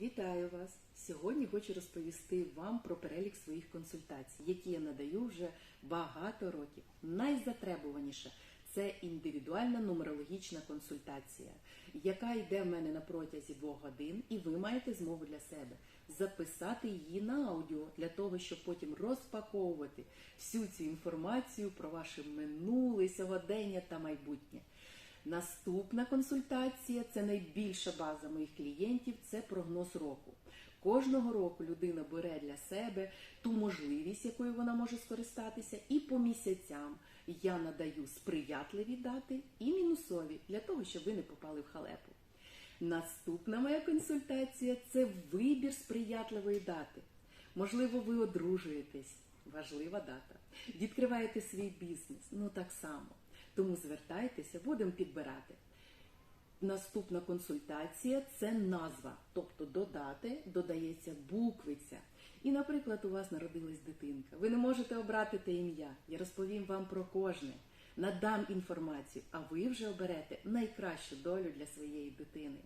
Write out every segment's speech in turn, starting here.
Вітаю вас! Сьогодні хочу розповісти вам про перелік своїх консультацій, які я надаю вже багато років. Найзатребуваніша це індивідуальна нумерологічна консультація, яка йде в мене на протязі двох годин, і ви маєте змогу для себе записати її на аудіо для того, щоб потім розпаковувати всю цю інформацію про ваше минуле, сьогодення та майбутнє. Наступна консультація це найбільша база моїх клієнтів це прогноз року. Кожного року людина бере для себе ту можливість, якою вона може скористатися, і по місяцям я надаю сприятливі дати і мінусові для того, щоб ви не попали в халепу. Наступна моя консультація це вибір сприятливої дати. Можливо, ви одружуєтесь, важлива дата. Відкриваєте свій бізнес, ну так само. Тому звертайтеся, будемо підбирати. Наступна консультація це назва, тобто до дати додається буквиця. І, наприклад, у вас народилась дитинка. Ви не можете обрати те ім'я. Я розповім вам про кожне, надам інформацію, а ви вже оберете найкращу долю для своєї дитини.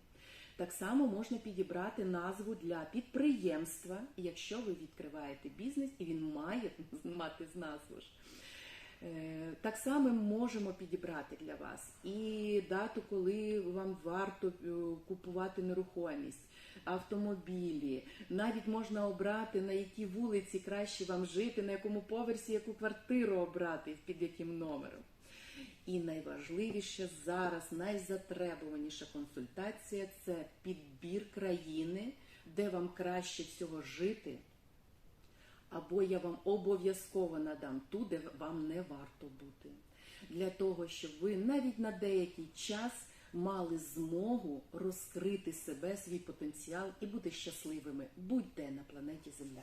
Так само можна підібрати назву для підприємства, якщо ви відкриваєте бізнес, і він має мати з назву ж. Е, Так само можемо підібрати для вас і дату, коли вам варто е, купувати нерухомість, автомобілі. Навіть можна обрати, на якій вулиці краще вам жити, на якому поверсі яку квартиру обрати, під яким номером. І найважливіше зараз, найзатребуваніша консультація це підбір країни, де вам краще всього жити або я вам обов'язково надам ту, де вам не варто бути. Для того, щоб ви навіть на деякий час мали змогу розкрити себе, свій потенціал і бути щасливими будь-де на планеті Земля.